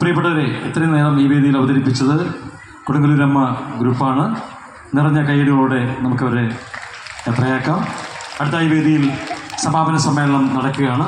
പ്രിയപ്പെട്ടവരെ ഇത്രയും നേരം ഈ വേദിയിൽ അവതരിപ്പിച്ചത് കൊടുങ്ങല്ലൂരമ്മ ഗ്രൂപ്പാണ്. നിറഞ്ഞ കൈയടികളോടെ നമുക്കവരെ യാത്രയാക്കാം അടുത്ത ഈ വേദിയിൽ സമാപന സമ്മേളനം നടക്കുകയാണ്.